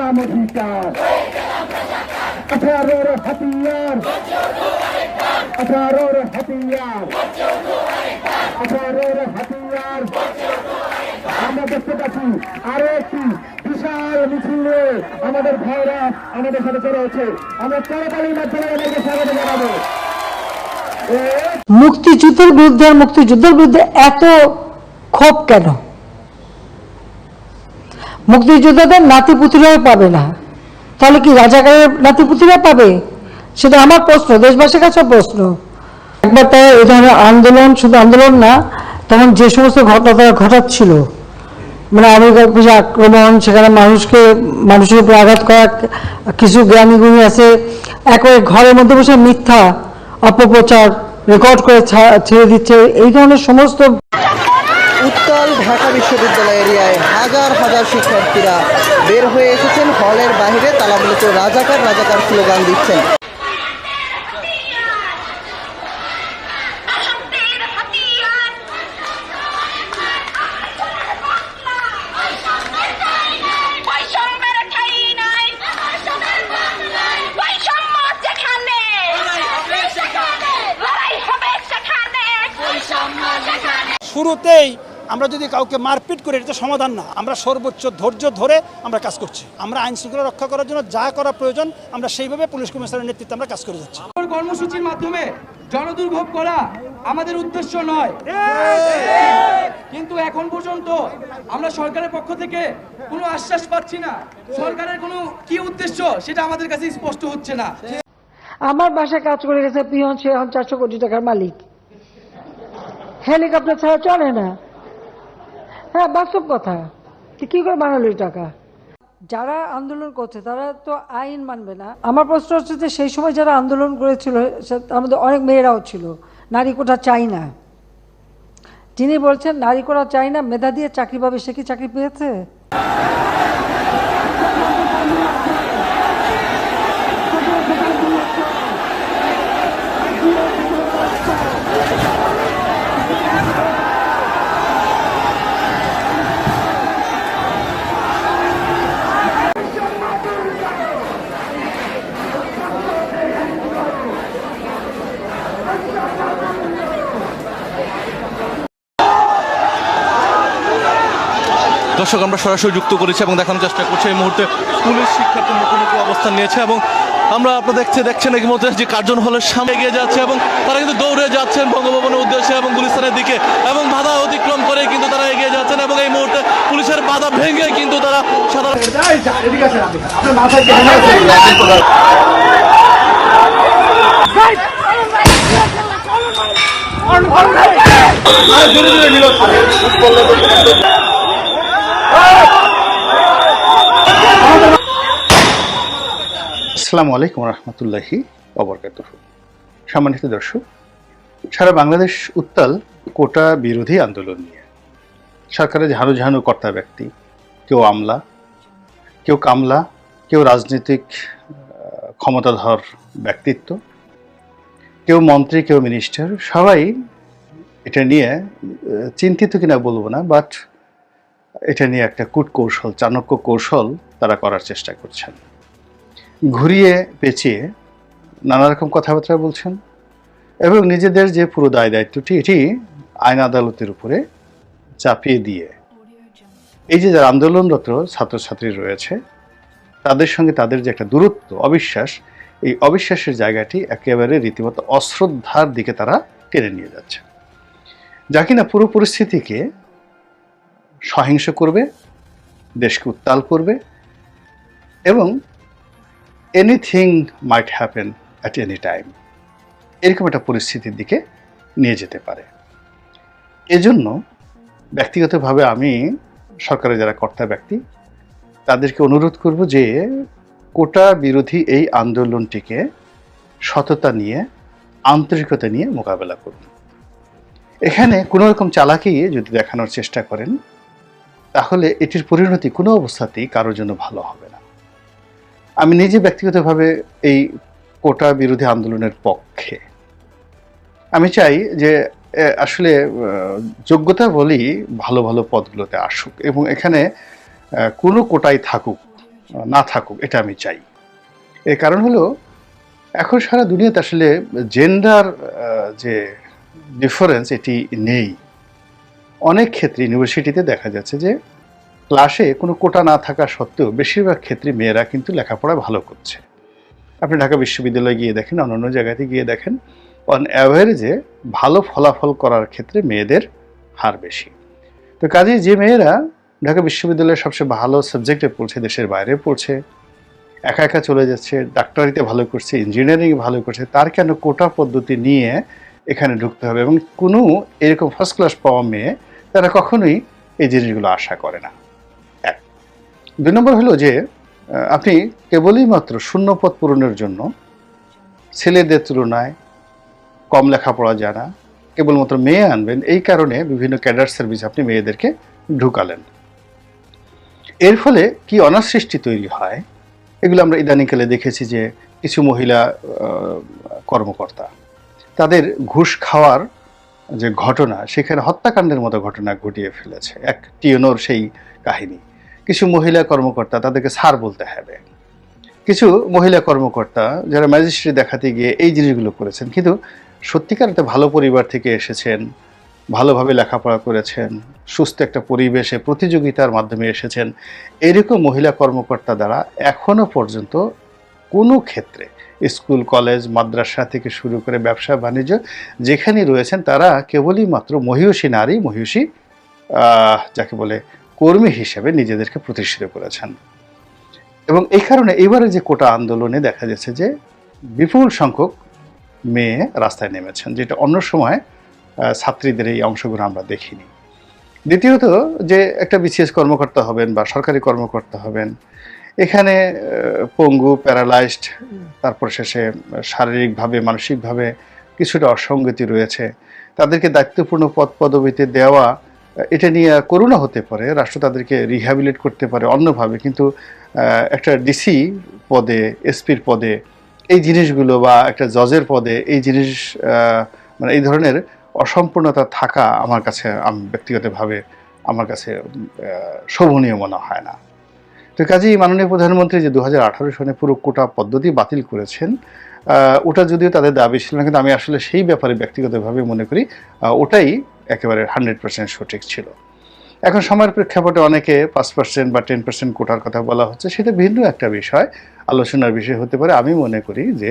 অধিকার আঠারোর হাতিয়ার আঠারোর হাতিয়ার আঠারোর হাতিয়ার আমরা দেখতে পাচ্ছি আরও একটি বিশাল মিছিল আমাদের ভাইরা আমাদের সাথে চলে হচ্ছে আমরা করতালির মাধ্যমে আমাদেরকে স্বাগত জানাব মুক্তিযুদ্ধের বিরুদ্ধে মুক্তিযুদ্ধের বিরুদ্ধে এত ক্ষোভ কেন মুক্তিযোদ্ধাদের নাতিপুতিরাও পাবে না। তাহলে কি রাজাকারের নাতিপুতিরা পাবে? সেটা আমার প্রশ্ন, দেশবাসীর কাছে প্রশ্ন। একবার তাই এই ধরনের আন্দোলন, শুধু আন্দোলন না, তখন যে সমস্ত ঘটনা তারা ঘটাচ্ছিল মানে আমেরিকার কিছু আক্রমণ, সেখানে মানুষকে, মানুষের উপর আঘাত করা, কিছু জ্ঞানী গুণী আছে, একবারে ঘরের মধ্যে বসে মিথ্যা অপপ্রচার রেকর্ড করে ছেড়ে দিচ্ছে, এই ধরনের সমস্ত ঢাকা বিশ্ববিদ্যালয় এরিয়ায় হাজার হাজার শিক্ষার্থীরা বের হয়ে এসেছেন। হলের বাইরে তারা মূলত রাজাকার রাজাকার স্লোগান দিচ্ছেন। শুরুতেই আমরা যদি কাউকে মারপিট করি এটা সমাধান না। আমরা সর্বোচ্চ ধৈর্য ধরে আমরা কাজ করছি। আমরা আইন শৃঙ্খলা রক্ষা করার জন্য যা করা প্রয়োজন আমরা সেইভাবে পুলিশ কমিশনারের নেতৃত্বে আমরা কাজ করে যাচ্ছি। কর্মসূচির মাধ্যমে জনদুর্ভোগ করা আমাদের উদ্দেশ্য নয়। কিন্তু এখন পর্যন্ত আমরা সরকারের পক্ষ থেকে কোনো আশ্বাস পাচ্ছি না। সরকারের কোনো কি উদ্দেশ্য সেটা আমাদের কাছে স্পষ্ট হচ্ছে না। আমার বাসায় কাজ করে গেছে পিয়ন সে এখন চারশো কোটি টাকার মালিক। হেলিকপ্টার ছাড়া চলে না। হ্যাঁ বাস্তব কথা। কি করে বানালো টাকা? যারা আন্দোলন করছে, তারা তো আইন মানবে না। আমার প্রশ্ন হচ্ছে যে, সেই সময় যারা আন্দোলন করেছিল তার মধ্যে অনেক মেয়েরাও ছিল। নারী কোটা চাই না। যিনি বলছেন, নারী কোটা চাই না, মেধা দিয়ে চাকরি পাবে, সে কি চাকরি পেয়েছে? দর্শক, আমরা সরাসরি যুক্ত করেছি এবং দেখানোর চেষ্টা করছি। এই মুহূর্তে পুলিশ শিক্ষার্থী মুখোমুখি অবস্থান নিয়েছে এবং আমরা আপনারা দেখতে দেখছেন এই মুহূর্তে যে কার্জন হলের সামনে এগিয়ে যাচ্ছে এবং তারা কিন্তু দৌড়ে যাচ্ছেন বঙ্গভবনের উদ্দেশ্যে এবং গুলিস্তানের দিকে এবং বাধা অতিক্রম করে কিন্তু তারা এগিয়ে যাচ্ছেন এবং এই মুহূর্তে পুলিশের বাধা ভেঙে কিন্তু তারা সাধারণ আসসালামু আলাইকুম রহমতুল্লাহি অবরকাত সম্মানিত দর্শক, সারা বাংলাদেশ উত্তাল কোটা বিরোধী আন্দোলন নিয়ে। সরকারের ঝাড়ু ঝাড়ু কর্তা ব্যক্তি, কেউ আমলা, কেউ কামলা, কেউ রাজনৈতিক ক্ষমতাধর ব্যক্তিত্ব, কেউ মন্ত্রী, কেউ মিনিস্টার, সবাই এটা নিয়ে চিন্তিত কিনা বলব না বাট এটা নিয়ে একটা কূট কৌশল চাণক্য কৌশল তারা করার চেষ্টা করছেন। ঘুরিয়ে পেঁচিয়ে নানা রকম কথাবার্তা বলছেন এবং নিজেদের যে পুরো দায় দায়িত্বটি, এটি আইন আদালতের উপরে চাপিয়ে দিয়ে। এই যে যারা আন্দোলনরত ছাত্রছাত্রী রয়েছে, তাদের সঙ্গে তাদের যে একটা দূরত্ব, অবিশ্বাস, এই অবিশ্বাসের জায়গাটি একেবারে রীতিমতো অশ্রদ্ধার দিকে তারা টেনে নিয়ে যাচ্ছে। যা কিনা পুরো পরিস্থিতিকে সহিংস করবে, দেশকে উত্তাল করবে এবং anything might happen at any time এরকম একটা পরিস্থিতির দিকে নিয়ে যেতে পারে। এজন্য ব্যক্তিগতভাবে আমি সরকারের যারা কর্তা ব্যক্তি, তাদেরকে অনুরোধ করব যে কোটা বিরোধী এই আন্দোলনটিকে সততা নিয়ে, আন্তরিকতা নিয়ে মোকাবেলা করুন। এখানে কোনো রকম চালাকি যদি দেখানোর চেষ্টা করেন তাহলে এটির পরিণতি কোনো অবস্থাতেই কারোর জন্য ভালো হবে না। আমি নিজে ব্যক্তিগতভাবে এই কোটা বিরোধী আন্দোলনের পক্ষে। আমি চাই যে আসলে যোগ্যতা বলি ভালো ভালো পদগুলোতে আসুক এবং এখানে কোনো কোটাই থাকুক, না থাকুক, এটা আমি চাই। এর কারণ হলো, এখন সারা দুনিয়াতে আসলে জেন্ডার যে ডিফারেন্স এটি নেই। অনেক ক্ষেত্রে ইউনিভার্সিটিতে দেখা যাচ্ছে যে ক্লাসে কোনো কোটা না থাকা সত্ত্বেও বেশিরভাগ ক্ষেত্রে মেয়েরা কিন্তু লেখাপড়া ভালো করছে। আপনি ঢাকা বিশ্ববিদ্যালয়ে গিয়ে দেখেন অন্যান্য জায়গাতে গিয়ে দেখেন অন অ্যাভারেজে ভালো ফলাফল করার ক্ষেত্রে মেয়েদের হার বেশি। তো কাজেই যে মেয়েরা ঢাকা বিশ্ববিদ্যালয়ে সবচেয়ে ভালো সাবজেক্টে পড়ছে, দেশের বাইরে পড়ছে, একা একা চলে যাচ্ছে, ডাক্তারিতে ভালো করছে ইঞ্জিনিয়ারিং ভালো করছে, তার কেন কোটা পদ্ধতি নিয়ে এখানে ঢুকতে হবে? এবং কোনো এরকম ফার্স্ট ক্লাস পাওয়া মেয়ে তারা কখনোই এই জিনিসগুলো আশা করে না। এক। দুই নম্বর হলো যে আপনি কেবলই মাত্র শূন্য পদ পূরণের জন্য ছেলেদের তুলনায় কম লেখাপড়া জানা, কেবলমাত্র মেয়ে আনবেন, এই কারণে বিভিন্ন ক্যাডার সার্ভিস আপনি মেয়েদেরকে ঢুকালেন। এর ফলে কি অনাসৃষ্টি তৈরি হয়, এগুলো আমরা ইদানিংকালে দেখেছি যে কিছু মহিলা কর্মকর্তা, তাদের ঘুষ খাওয়ার যে ঘটনা, সেখানে হত্যাকাণ্ডের মতো ঘটনা ঘটিয়ে ফেলেছে এক টিয়নোর সেই কাহিনী। কিছু মহিলা কর্মকর্তা তাদেরকে সার বলতে হবে। কিছু মহিলা কর্মকর্তা যারা ম্যাজিস্ট্রেট দেখাতে গিয়ে এই জিনিসগুলো করেছেন, কিন্তু সত্যিকার একটা ভালো পরিবার থেকে এসেছেন, ভালোভাবে লেখাপড়া করেছেন, সুস্থ একটা পরিবেশে প্রতিযোগিতার মাধ্যমে এসেছেন, এরকম মহিলা কর্মকর্তা দ্বারা এখনও পর্যন্ত কোনো ক্ষেত্রে স্কুল, কলেজ, মাদ্রাসা থেকে শুরু করে ব্যবসা, বাণিজ্য যেখানে রয়েছেন তারা কেবলই মাত্র মহিষী নারী, মহিষী যাকে বলে কর্মী হিসেবে নিজেদেরকে প্রতিষ্ঠিত করেছেন। এবং এই কারণে এবারে যে কোটা আন্দোলনে দেখা যাচ্ছে যে বিপুল সংখ্যক মেয়ে রাস্তায় নেমেছেন, যেটা অন্য সময় ছাত্রীদের এই অংশগ্রহণ আমরা দেখিনি। দ্বিতীয়ত যে একটা বিসিএস কর্মকর্তা হবেন বা সরকারি কর্মকর্তা হবেন এখানে পঙ্গু, প্যারালাইজড, তারপর শেষে শারীরিকভাবে, মানসিকভাবে কিছুটা অসঙ্গতি রয়েছে। তাদেরকে দায়িত্বপূর্ণ পদ, পদবিতে দেওয়া, এটা নিয়ে করুণা হতে পারে, রাষ্ট্র তাদেরকে রিহ্যাবিলিট করতে পারে অন্যভাবে, কিন্তু একটা ডিসি পদে এসপির পদে, এই জিনিসগুলো বা একটা জজের পদে, এই জিনিস মানে এই ধরনের অসম্পূর্ণতা থাকা আমার কাছে, আমি ব্যক্তিগতভাবে আমার কাছে শোভনীয় মনে হয় না। তো কাজেই মাননীয় প্রধানমন্ত্রী যে দু হাজার আঠারো সনে পুরো কোটা পদ্ধতি বাতিল করেছেন ওটা যদিও তাদের দাবি ছিল না, কিন্তু আমি আসলে সেই ব্যাপারে ব্যক্তিগতভাবে মনে করি ওটাই একেবারে হান্ড্রেড পার্সেন্ট সঠিক ছিল। এখন সময়ের প্রেক্ষাপটে অনেকে পাঁচ পার্সেন্ট বা টেন পার্সেন্ট কোটার কথা বলা হচ্ছে, সেটা ভিন্ন একটা বিষয়, আলোচনার বিষয় হতে পারে। আমি মনে করি যে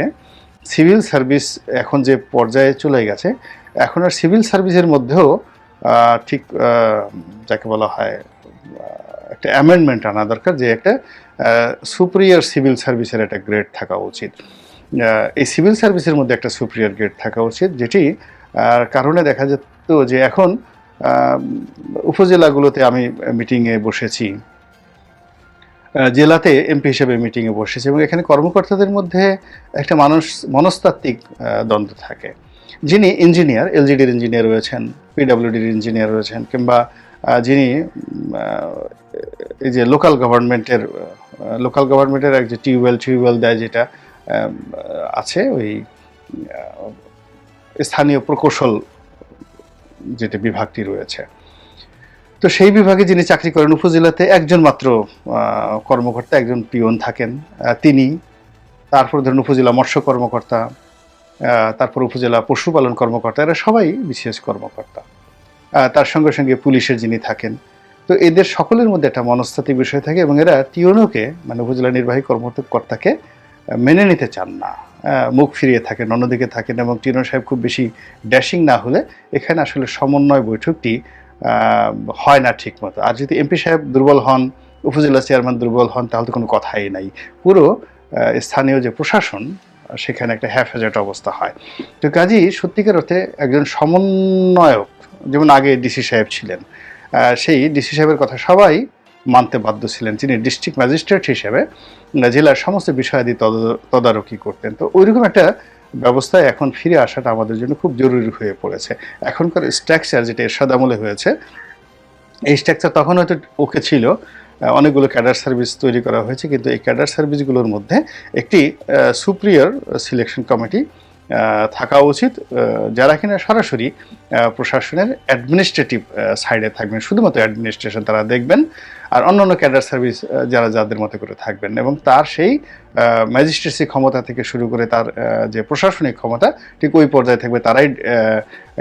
সিভিল সার্ভিস এখন যে পর্যায়ে চলে গেছে, এখন আর সিভিল সার্ভিসের মধ্যেও ঠিক যাকে বলা হয় একটা অ্যামেন্ডমেন্ট আনা দরকার যে একটা সুপ্রিয়ার সিভিল সার্ভিসের একটা গ্রেড থাকা উচিত। এই সিভিল সার্ভিসের মধ্যে একটা সুপ্রিয়ার গ্রেড থাকা উচিত, যেটি কারণে দেখা যেত যে এখন উপজেলাগুলোতে আমি মিটিংয়ে বসেছি জেলাতে এমপি হিসেবে মিটিংয়ে বসেছি এবং এখানে কর্মকর্তাদের মধ্যে একটা মানুষ মনস্তাত্ত্বিক দ্বন্দ্ব থাকে। যিনি ইঞ্জিনিয়ার এলজিডির ইঞ্জিনিয়ার রয়েছেন পিডাব্লিউডির ইঞ্জিনিয়ার রয়েছেন, কিংবা যিনি এই যে লোকাল গভর্নমেন্টের লোকাল গভর্নমেন্টের এক যে টিউবওয়েল টিউবওয়েল দেয় যেটা আছে ওই স্থানীয় প্রকৌশল যেটা বিভাগটি রয়েছে। তো সেই বিভাগে যিনি চাকরি করেন উপজেলাতে একজন মাত্র কর্মকর্তা, একজন পিয়ন থাকেন। তিনি, তারপর ধরুন উপজেলা মৎস্য কর্মকর্তা তারপর উপজেলা পশুপালন কর্মকর্তা, এরা সবাই বিশেষ কর্মকর্তা। তার সঙ্গে সঙ্গে পুলিশের যিনি থাকেন। তো এদের সকলের মধ্যে একটা মনস্তাত্ত্বিক বিষয় থাকে এবং এরা টিওনোকে মানে উপজেলা নির্বাহী কর্মকর্তাকে মেনে নিতে চান না। মুখ ফিরিয়ে থাকেন, অন্যদিকে থাকেন এবং টিনো সাহেব খুব বেশি ড্যাশিং না হলে এখানে আসলে সমন্বয় বৈঠকটি হয় না ঠিক মতো আর যদি এমপি সাহেব দুর্বল হন, উপজেলা চেয়ারম্যান দুর্বল হন, তাহলে তো কোনো কথাই নাই। পুরো স্থানীয় যে প্রশাসন, সেখানে একটা হ্যাফেজেট অবস্থা হয়। তো কাজী সত্যিকার অর্থে একজন সমন্বয়ক যেমন আগে ডিসি সাহেব ছিলেন সেই ডিসি সাহেবের কথা সবাই মানতে বাধ্য ছিলেন। তিনি ডিস্ট্রিক্ট ম্যাজিস্ট্রেট হিসেবে জেলার সমস্ত বিষয়াদি তদ- তদারকি করতেন। তো ওইরকম একটা ব্যবস্থায় এখন ফিরে আসাটা আমাদের জন্য খুব জরুরি হয়ে পড়েছে। এখনকার স্ট্রাকচার যেটা এরশাদ আমলে হয়েছে, এই স্ট্রাকচার তখন হয়তো ওকে ছিল অনেকগুলো ক্যাডার সার্ভিস তৈরি করা হয়েছে, কিন্তু এই ক্যাডার সার্ভিসগুলোর মধ্যে একটি সুপ্রিয়র সিলেকশন কমিটি থাকা উচিত। যারা কিনা সরাসরি প্রশাসনের অ্যাডমিনিস্ট্রেটিভ সাইডে থাকবেন, শুধুমাত্র অ্যাডমিনিস্ট্রেশন তারা দেখবেন, আর অন্যান্য ক্যাডার সার্ভিস যারা যাদের মতো করে থাকবেন এবং তার সেই ম্যাজিস্ট্রেসি ক্ষমতা থেকে শুরু করে তার যে প্রশাসনিক ক্ষমতা, ঠিক ওই পর্যায়ে থাকবে, তারাই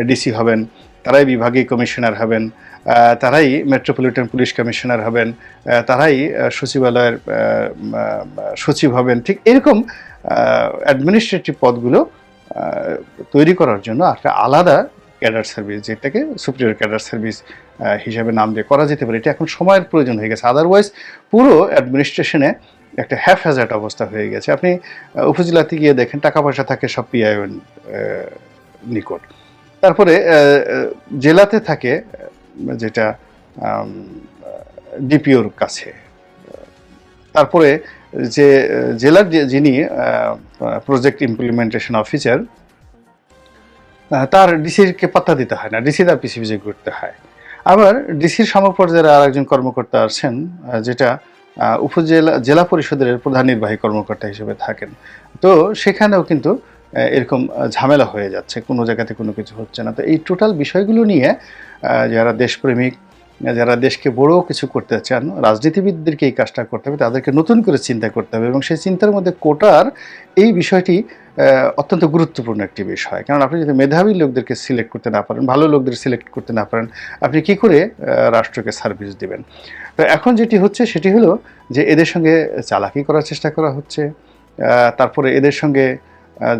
ডিসি হবেন, তারাই বিভাগীয় কমিশনার হবেন তারাই মেট্রোপলিটন পুলিশ কমিশনার হবেন তারাই সচিবালয়ের সচিব হবেন, ঠিক এরকম অ্যাডমিনিস্ট্রেটিভ পদগুলো তৈরি করার জন্য একটা আলাদা ক্যাডার সার্ভিস, যেটাকে সুপ্রিয়র ক্যাডার সার্ভিস হিসাবে নাম দিয়ে করা যেতে পারে। এটা এখন সময়ের প্রয়োজন হয়ে গেছে। আদারওয়াইজ পুরো অ্যাডমিনিস্ট্রেশনে একটা হ্যাফ হ্যাজার্ড অবস্থা হয়ে গেছে। আপনি উপজেলাতে গিয়ে দেখেন, টাকা পয়সা থাকে সব পিআইএন নিকট। তারপরে জেলাতে থাকে যেটা ডিপিওর কাছে। তারপরে যে, জেলার যিনি প্রজেক্ট ইমপ্লিমেন্টেশন অফিসার তার ডিসিকে পাত্তা দিতে হয় না ডিসি তার পিছিয়ে পিছিয়ে ঘুরতে হয়। আবার ডিসির সমপর্যায়ের আর একজন কর্মকর্তা আছেন যেটা উপজেলা, জেলা পরিষদের প্রধান নির্বাহী কর্মকর্তা হিসেবে থাকেন। তো সেখানেও কিন্তু এরকম ঝামেলা হয়ে যাচ্ছে, কোনো জায়গাতে কোনো কিছু হচ্ছে না। তো এই টোটাল বিষয়গুলো নিয়ে যারা দেশপ্রেমিক যারা দেশকে বড় কিছু করতে চান, রাজনীতিবিদদেরকে এই কাজটা করতে হবে, তাদেরকে নতুন করে চিন্তা করতে হবে এবং সেই চিন্তার মধ্যে কোটার এই বিষয়টি অত্যন্ত গুরুত্বপূর্ণ একটি বিষয়। কারণ আপনি যদি মেধাবী লোকদেরকে সিলেক্ট করতে না পারেন, ভালো লোকদের সিলেক্ট করতে না পারেন, আপনি কি করে রাষ্ট্রকে সার্ভিস দেবেন? তো এখন যেটি হচ্ছে সেটি হলো যে এদের সঙ্গে চালাকি করার চেষ্টা করা হচ্ছে তারপরে এদের সঙ্গে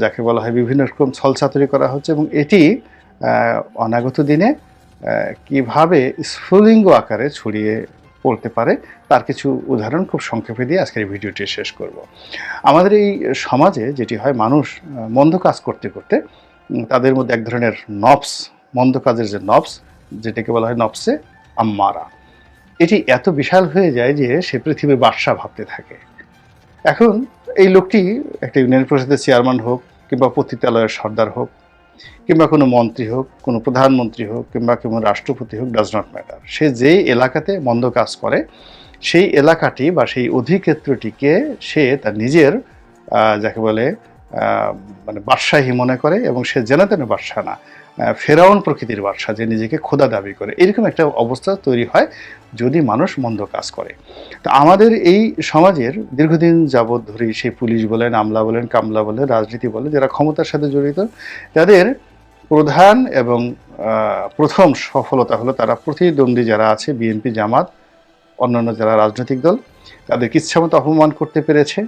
যাকে বলা হয় বিভিন্ন রকম ছলচাতুরি করা হচ্ছে এবং এটি অনাগত দিনে কীভাবে স্ফুলিঙ্গ আকারে ছড়িয়ে পড়তে পারে তার কিছু উদাহরণ খুব সংক্ষেপে দিয়ে আজকের ভিডিওটি শেষ করব। আমাদের এই সমাজে যেটি হয়, মানুষ মন্দ কাজ করতে করতে তাদের মধ্যে এক ধরনের নবস, মন্দ কাজের যে নবস, যেটাকে বলা হয় নবসে আম্মারা। এটি এত বিশাল হয়ে যায় যে সে পৃথিবীর বাদশা ভাবতে থাকে। এখন এই লোকটি একটা ইউনিয়ন পরিষদের চেয়ারম্যান হোক কিংবা পতিতালয়ের সর্দার হোক কিংবা কোনো মন্ত্রী হোক, কোনো প্রধানমন্ত্রী হোক, কিংবা কোনো রাষ্ট্রপতি হোক ডাজ নট ম্যাটার সে যেই এলাকাতে মন্দ কাজ করে, সেই এলাকাটি বা সেই অধিক্ষেত্রটিকে সে তার নিজের যাকে বলে মানে বাদশাহী মনে করে এবং সে যেন তেন বাদশাহ না। ফেরাউন প্রকৃতির বাদশাহ যে নিজেকে খোদা দাবি করে। এরকম একটা অবস্থা তৈরি হয় যদি মানুষ মন্দ কাজ করে। তো আমাদের এই সমাজের দীর্ঘদিন যাবৎ ধরেই সেই পুলিশ বলেন, আমলা বলেন, কামলা বলেন, রাজনীতি বলেন, যারা ক্ষমতার সাথে জড়িত, তাদের প্রধান এবং প্রথম সফলতা হলো তারা প্রতিদ্বন্দ্বী যারা আছে বিএনপি জামাত, অন্যান্য যারা রাজনৈতিক দল তাদেরকে ইচ্ছামতো অপমান করতে পেরেছে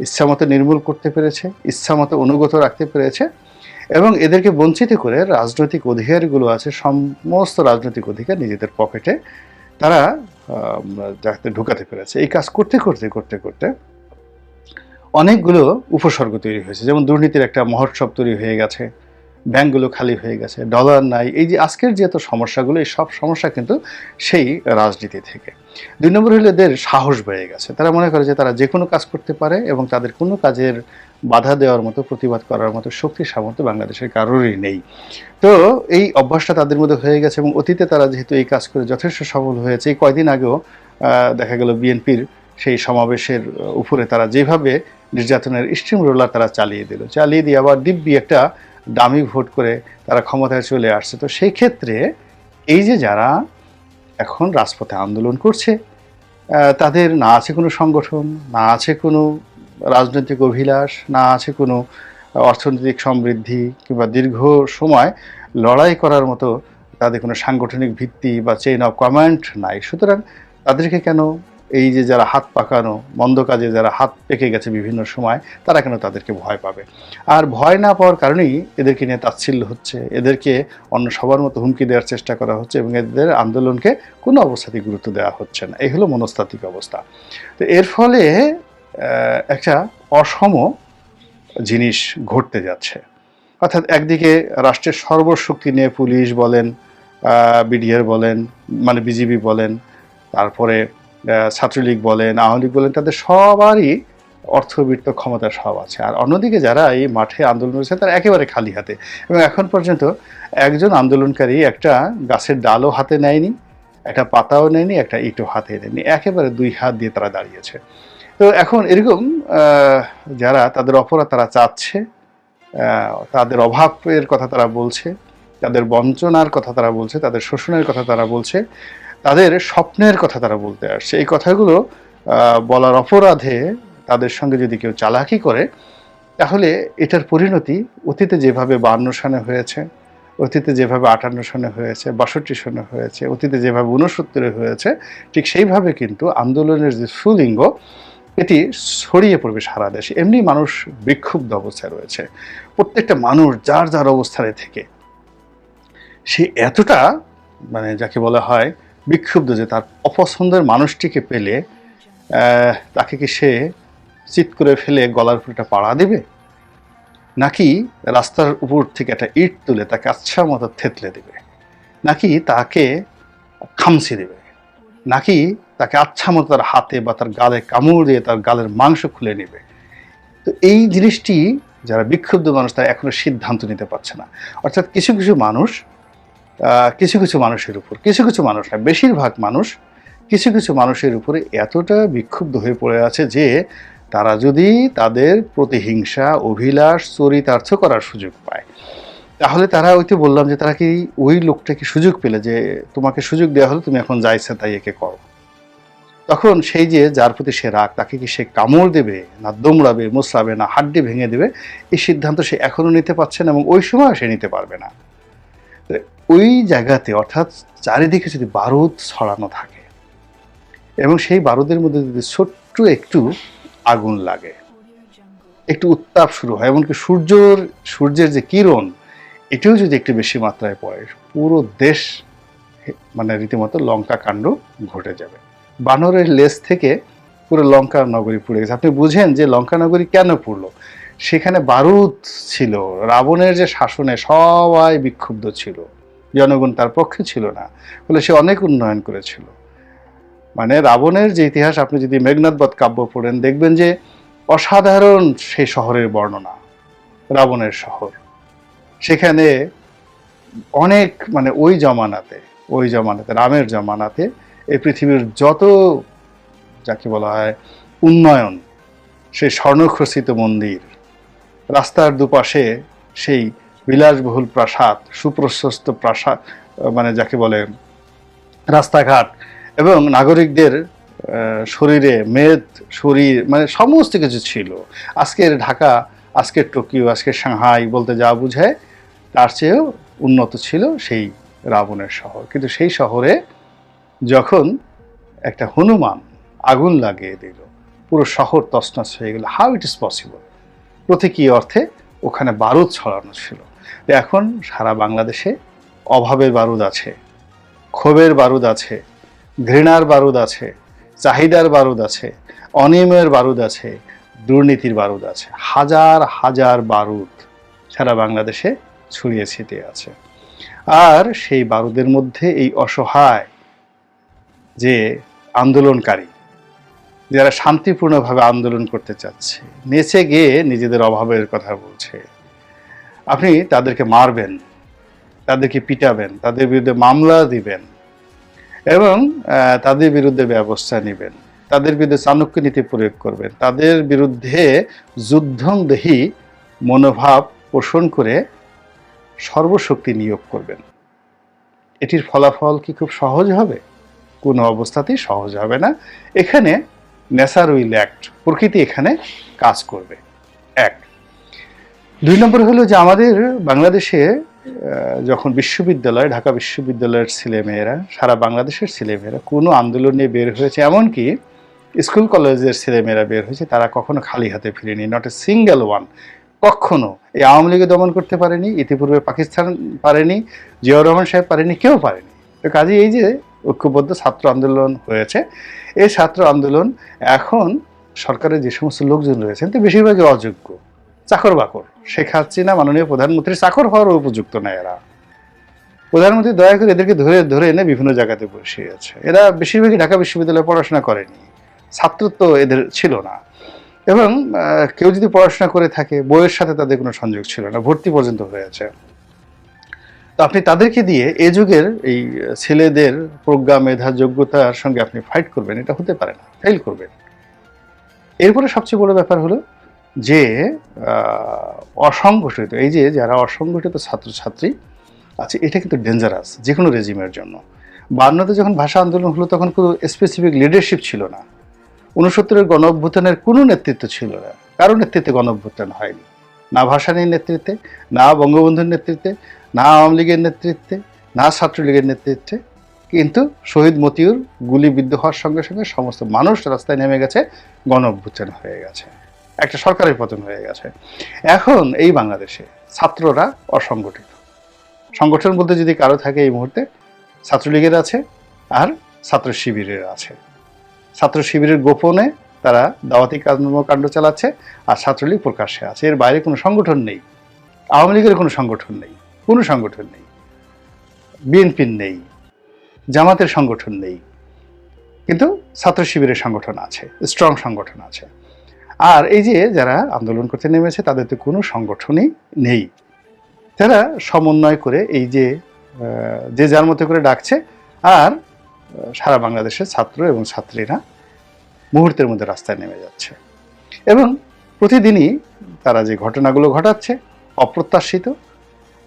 ইচ্ছামতো নির্মূল করতে পেরেছে ইচ্ছামতো অনুগত রাখতে পেরেছে এবং এদেরকে বঞ্চিত করে রাজনৈতিক অধিকারগুলো আছে, সমস্ত রাজনৈতিক অধিকার নিজেদের পকেটে তারা যাতে ঢুকাতে পেরেছে। এই কাজ করতে করতে করতে করতে অনেকগুলো উপসর্গ তৈরি হয়েছে। যেমন দুর্নীতির একটা মহোৎসব তৈরি হয়ে গেছে, ব্যাংকগুলো খালি হয়ে গেছে, ডলার নাই। এই যে আজকের যে এত সমস্যাগুলো, এই সব সমস্যা কিন্তু সেই রাজনীতি থেকে। দুই নম্বর হলো এদের সাহস বেড়ে গেছে। তারা মনে করে যে তারা যে কোনো কাজ করতে পারে এবং তাদের কোনো কাজের বাধা দেওয়ার মতো, প্রতিবাদ করার মতো শক্তি, সামর্থ্য বাংলাদেশের কারোরই নেই। তো এই অভ্যাসটা তাদের মধ্যে হয়ে গেছে এবং অতীতে তারা যেহেতু এই কাজ করে যথেষ্ট সফল হয়েছে, এই কয়দিন আগেও দেখা গেল বিএনপির সেই সমাবেশের উপরে তারা যেভাবে নির্যাতনের স্ট্রিম রোলার তারা চালিয়ে দিল। চালিয়ে দিয়ে আবার দিব্যি একটা দামি ভোট করে তারা ক্ষমতায় চলে আসছে। তো সেই ক্ষেত্রে এই যে যারা এখন রাজপথে আন্দোলন করছে তাদের না আছে কোনো সংগঠন, না আছে কোনো রাজনৈতিক অভিলাষ, না আছে কোনো অর্থনৈতিক সমৃদ্ধি কিংবা দীর্ঘ সময় লড়াই করার মতো তাদের কোনো সাংগঠনিক ভিত্তি বা চেইন অফ কমান্ড নাই। সুতরাং তাদেরকে কেন এই যে যারা হাত পাকানো, মন্দ কাজে যারা হাত পেকে গেছে বিভিন্ন সময়, তারা কেন তাদেরকে ভয় পাবে? আর ভয় না পাওয়ার কারণেই এদেরকে নিয়ে তাচ্ছিল্য হচ্ছে। এদেরকে অন্য সবার মতো হুমকি দেওয়ার চেষ্টা করা হচ্ছে এবং এদের আন্দোলনকে কোনো অবস্থাতেই গুরুত্ব দেওয়া হচ্ছে না। এই হলো মনস্তাত্ত্বিক অবস্থা। তো এর ফলে একটা অসম জিনিস ঘটতে যাচ্ছে। অর্থাৎ একদিকে রাষ্ট্রের সর্বশক্তি নিয়ে পুলিশ বলেন বিডিআর বলেন মানে বিজিবি বলেন, তারপরে ছাত্রলীগ বলেন, আওয়ামী লীগ বলেন, তাদের সবারই অর্থবিত্ত ক্ষমতা সব আছে। আর অন্যদিকে যারা এই মাঠে আন্দোলন করেছে, তারা একেবারে খালি হাতে। এবং এখন পর্যন্ত একজন আন্দোলনকারী একটা গাছের ডালও হাতে নেয়নি, একটা পাতাও নেয়নি, একটা ইটও হাতে নেয়নি। একেবারে দুই হাত দিয়ে তারা দাঁড়িয়েছে। তো এখন এরকম যারা তাদের অপরাধ তারা চাচ্ছে তাদের অভাবের কথা তারা বলছে, তাদের বঞ্চনার কথা তারা বলছে, তাদের শোষণের কথা তারা বলছে, তাদের স্বপ্নের কথা তারা বলতে আসছে। এই কথাগুলো বলার অপরাধে তাদের সঙ্গে যদি কেউ চালাকি করে, তাহলে এটার পরিণতি অতীতে যেভাবে বান্ন সনে হয়েছে, অতীতে যেভাবে আটান্ন সনে হয়েছে, বাষট্টি সনে হয়েছে, অতীতে যেভাবে ঊনসত্তরে হয়েছে, ঠিক সেইভাবে কিন্তু আন্দোলনের যে সুলিঙ্গ এটি ছড়িয়ে পড়বে সারা দেশে। এমনি মানুষ বিক্ষুব্ধ অবস্থায় রয়েছে। প্রত্যেকটা মানুষ যার যার অবস্থানে থেকে। সে এতটা মানে যাকে বলা হয় বিক্ষুব্ধ যে তার অপছন্দের মানুষটিকে পেলে তাকে কি সে চিৎ করে ফেলে গলার একটা পাড়া দেবে? নাকি রাস্তার উপর থেকে একটা ইট তুলে তাকে আচ্ছা মতো থেতলে দেবে? নাকি তাকে খামসি দেবে? নাকি তাকে আচ্ছা মতো তার হাতে বা তার গালে কামড় দিয়ে তার গালের মাংস খুলে নেবে। তো এই জিনিসটি যারা বিক্ষুব্ধ মানুষ, তারা এখনও সিদ্ধান্ত নিতে পারছে না। অর্থাৎ কিছু কিছু মানুষ কিছু কিছু মানুষের উপর, কিছু কিছু মানুষ না, বেশিরভাগ মানুষ, কিছু কিছু মানুষের উপরে এতটা বিক্ষুব্ধ হয়ে পড়ে আছে যে, তারা যদি তাদের প্রতিহিংসা, অভিলাষ, চরিতার্থ করার সুযোগ পায়, তাহলে তারা ওই তো বললাম যে, তারা কি ওই লোকটাকে সুযোগ পেলে যে, তোমাকে সুযোগ দেওয়া হলো, তুমি এখন যাইছে, তাই একে করো। তখন সেই যে যার প্রতি সে রাগ, তাকে কি সে কামড় দেবে, না দমড়াবে মোসরাবে না হাড্ডি ভেঙে দেবে, এই সিদ্ধান্ত সে এখনও নিতে পারছে না এবং ওই সময় সে নিতে পারবে না। ওই জায়গাতে অর্থাৎ চারিদিকে যদি বারুদ ছড়ানো থাকে এবং সেই বারুদের মধ্যে যদি ছোট্ট একটু আগুন লাগে, একটু উত্তাপ শুরু হয়, এমনকি সূর্যর, সূর্যের যে কিরণ, এটিও যদি একটু বেশি মাত্রায় পড়ে, পুরো দেশ মানে রীতিমতো লঙ্কা কাণ্ড ঘটে যাবে। বানরের লেজ থেকে পুরো লঙ্কা নগরী পুড়ে গেছে। আপনি বুঝেন যে লঙ্কা নগরী কেন পুড়লো? সেখানে বারুদ ছিল, রাবণের যে শাসনে সবাই বিক্ষুব্ধ ছিল, জনগণ তার পক্ষে ছিল না বলে সে অনেক উন্নয়ন করেছিল। মানে রাবণের যে ইতিহাস, আপনি যদি মেঘনাথবধ কাব্য পড়েন, দেখবেন যে অসাধারণ সেই শহরের বর্ণনা, রাবণের শহর। সেখানে অনেক মানে ওই জমানাতে ওই জমানাতে, রামের জমানাতে এই পৃথিবীর যত, যাকে বলা হয়, উন্নয়ন, সেই স্বর্ণখচিত মন্দির, রাস্তার দুপাশে সেই বিলাসবহুল প্রাসাদ, সুপ্রশস্ত প্রাসাদ মানে যাকে বলে রাস্তাঘাট, এবং নাগরিকদের শরীরে মেদ, শরীর মানে সমস্ত কিছু ছিল। আজকের ঢাকা, আজকের টোকিও, আজকের সাংহাই বলতে যা বুঝায়, তার চেয়েও উন্নত ছিল সেই রাবণের শহর। কিন্তু সেই শহরে যখন একটা হনুমান আগুন লাগিয়ে দিল, পুরো শহর তছনছ হয়ে গেল। হাউ ইট ইজ পসিবল প্রতীকী অর্থে ওখানে বারুদ ছড়ানো ছিল। এখন সারা বাংলাদেশে অভাবের বারুদ আছে, ক্ষোভের বারুদ আছে, ঘৃণার বারুদ আছে, চাহিদার বারুদ আছে, অনিয়মের বারুদ আছে, দুর্নীতির বারুদ আছে। হাজার হাজার বারুদ সারা বাংলাদেশে ছড়িয়ে ছিটিয়ে আছে। আর সেই বারুদের মধ্যে এই অসহায় যে আন্দোলনকারী, যারা শান্তিপূর্ণভাবে আন্দোলন করতে চাচ্ছে, নেচে গিয়ে নিজেদের অভাবের কথা বলছে। আপনি তাদেরকে মারবেন, তাদেরকে পিটাবেন, তাদের বিরুদ্ধে মামলা দিবেন এবং তাদের বিরুদ্ধে ব্যবস্থা নেবেন, তাদের বিরুদ্ধে চাণক্য নীতি প্রয়োগ করবেন, তাদের বিরুদ্ধে যুদ্ধংদেহী মনোভাব পোষণ করে সর্বশক্তি নিয়োগ করবেন। এটির ফলাফল কি খুব সহজ হবে? কোনো অবস্থাতেই সহজ হবে না। এখানে নেচার উইল অ্যাক্ট প্রকৃতি এখানে কাজ করবে। এক। দুই নম্বর হলো যে আমাদের বাংলাদেশে যখন বিশ্ববিদ্যালয়, ঢাকা বিশ্ববিদ্যালয়ের ছেলেমেয়েরা, সারা বাংলাদেশের ছেলেমেয়েরা কোনো আন্দোলন নিয়ে বের হয়েছে, এমনকি স্কুল কলেজের ছেলেমেয়েরা বের হয়েছে, তারা কখনো খালি হাতে ফিরেনি নট এ সিঙ্গেল ওয়ান কখনো এই আওয়ামী লীগে দমন করতে পারেনি, ইতিপূর্বে পাকিস্তান পারেনি, জিয়াউর রহমান সাহেব পারেনি, কেউ পারেনি। তো কাজে এই যে ঐক্যবদ্ধ ছাত্র আন্দোলন হয়েছে। এই ছাত্র আন্দোলন এখন সরকারের যে সমস্ত লোকজন রয়েছেন, তো বেশিরভাগই অযোগ্য। চাকর বাকর। শেখ হাসিনা, মাননীয় প্রধানমন্ত্রীর চাকর হওয়ার উপযুক্ত না এরা। প্রধানমন্ত্রী দয়া করে এদেরকে ধরে ধরে এনে বিভিন্ন জায়গাতে বসিয়ে আছে। এরা বেশিরভাগই ঢাকা বিশ্ববিদ্যালয়ে পড়াশোনা করেনি। ছাত্রত্ব এদের ছিল না। এবং কেউ যদি পড়াশোনা করে থাকে, বইয়ের সাথে তাদের কোনো সংযোগ ছিল না। ভর্তি পর্যন্ত হয়েছে তো আপনি তাদেরকে দিয়ে এ যুগের এই ছেলেদের প্রজ্ঞা, মেধা, যোগ্যতার সঙ্গে আপনি ফাইট করবেন, এটা হতে পারে না ফেল করবেন। এরপরে সবচেয়ে বড় ব্যাপার হলো যে অসংগঠিত, এই যে যারা অসংগঠিত ছাত্রছাত্রী আছে এটা কিন্তু ডেঞ্জারাস যে কোনো রেজিমের জন্য। বান্নতে যখন ভাষা আন্দোলন হলো, তখন কোনো স্পেসিফিক লিডারশিপ ছিল না। উনসত্তরের গণ অভ্যুত্থানের কোনো নেতৃত্ব ছিল না। কারও নেতৃত্বে গণ অভ্যুত্থান হয়নি। না ভাসানীর নেতৃত্বে, না বঙ্গবন্ধুর নেতৃত্বে না আওয়ামী লীগের নেতৃত্বে, না ছাত্রলীগের নেতৃত্বে, কিন্তু শহীদ মতিউর গুলিবিদ্ধ হওয়ার সঙ্গে সঙ্গে সমস্ত মানুষ রাস্তায় নেমে গেছে গণ অভ্যুত্থান হয়ে গেছে। একটা সরকারের পতন হয়ে গেছে। এখন এই বাংলাদেশে ছাত্ররা অসংগঠিত। সংগঠন বলতে যদি কারও থাকে এই মুহূর্তে, ছাত্রলীগের আছে আর ছাত্র শিবিরের আছে। ছাত্র শিবিরের গোপনে তারা দাওয়াতি কর্মকাণ্ড চালাচ্ছে আর ছাত্রলীগ প্রকাশ্যে আছে। এর বাইরে কোনো সংগঠন নেই। আওয়ামী লীগের কোনো সংগঠন নেই। কোনো সংগঠন নেই। বিএনপির নেই, জামাতের সংগঠন নেই, কিন্তু ছাত্র শিবিরের সংগঠন আছে স্ট্রং সংগঠন আছে। আর এই যে যারা আন্দোলন করতে নেমেছে, তাদের তো কোনো সংগঠনই নেই। তারা সমন্বয় করে এই যে যে যার মতো করে ডাকছে, আর সারা বাংলাদেশের ছাত্র এবং ছাত্রীরা মুহূর্তের মধ্যে রাস্তায় নেমে যাচ্ছে। এবং প্রতিদিনই তারা যে ঘটনাগুলো ঘটাচ্ছে, অপ্রত্যাশিত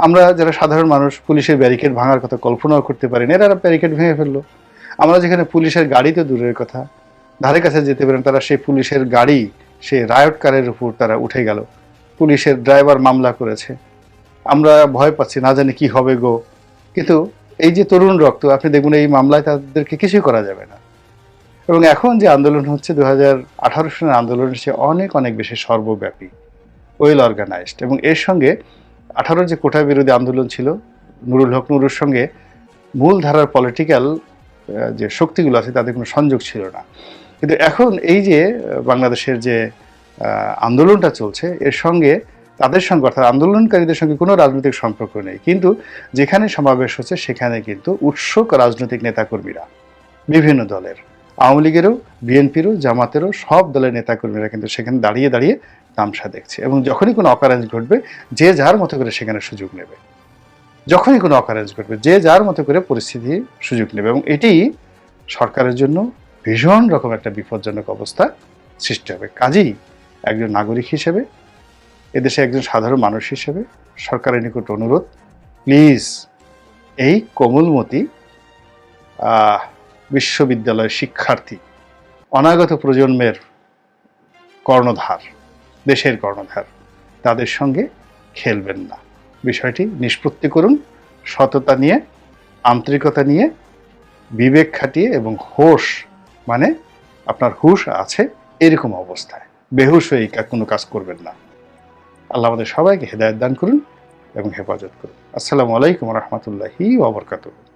আমরা যারা সাধারণ মানুষ পুলিশের ব্যারিকেড ভাঙার কথা কল্পনাও করতে পারি না, এরা ব্যারিকেড ভেঙে ফেলল। আমরা যেখানে পুলিশের গাড়ি তো দূরের কথা, ধারে কাছে যেতে পারেন তারা সেই পুলিশের গাড়ি, সেই রায়ট কারের উপর তারা উঠে গেল। পুলিশের ড্রাইভার মামলা করেছে। আমরা ভয় পাচ্ছি, না জানি কি হবে গো। কিন্তু এই যে তরুণ রক্ত, আপনি দেখুন এই মামলায় তাদেরকে কিছুই করা যাবে না। এবং এখন যে আন্দোলন হচ্ছে দু হাজার আঠারো সনের আন্দোলনের চেয়ে অনেক অনেক বেশি সর্বব্যাপী, ওয়েল অর্গানাইজড। এবং এর সঙ্গে আঠারোর যে কোটা বিরোধী আন্দোলন ছিল, নুরুল হক নুরুর সঙ্গে মূল ধারার পলিটিক্যাল যে শক্তিগুলো আছে তাদের কোনো সংযোগ ছিল না। কিন্তু এখন এই যে বাংলাদেশের যে আন্দোলনটা চলছে, এর সঙ্গে তাদের সঙ্গে, অর্থাৎ আন্দোলনকারীদের সঙ্গে কোনো রাজনৈতিক সম্পর্ক নেই। কিন্তু যেখানে সমাবেশ হচ্ছে, সেখানে কিন্তু উৎসুক রাজনৈতিক নেতাকর্মীরা, বিভিন্ন দলের, আওয়ামী লীগেরও, বিএনপিরও, জামাতেরও, সব দলের নেতাকর্মীরা কিন্তু সেখানে দাঁড়িয়ে দাঁড়িয়ে তামসা দেখছে এবং যখনই কোনো অকারেন্স ঘটবে যে যার মতো করে সেখানে সুযোগ নেবে। যখনই কোনো অকারেন্স ঘটবে যে যার মতো করে পরিস্থিতি সুযোগ নেবে এবং এটি সরকারের জন্য ভীষণ রকম একটা বিপজ্জনক অবস্থা সৃষ্টি হবে। কাজেই একজন নাগরিক হিসেবে এদেশে একজন সাধারণ মানুষ হিসেবে সরকারের নিকট অনুরোধ প্লিজ এই কোমলমতি আহ, বিশ্ববিদ্যালয়ের শিক্ষার্থী অনাগত প্রজন্মের কর্ণধার দেশের কর্ণধার। তাদের সঙ্গে খেলবেন না। বিষয়টি নিষ্পত্তি করুন, সততা নিয়ে, আন্তরিকতা নিয়ে, বিবেক খাটিয়ে এবং হোশ মানে আপনার হুশ আছে এরকম অবস্থায়। বেহুশ হয়ে কোনো কাজ করবেন না। আল্লাহ আমাদের সবাইকে হেদায়ত দান করুন এবং হেফাজত করুন। আসসালামু আলাইকুম রহমতুল্লাহি ওবরকাতুহ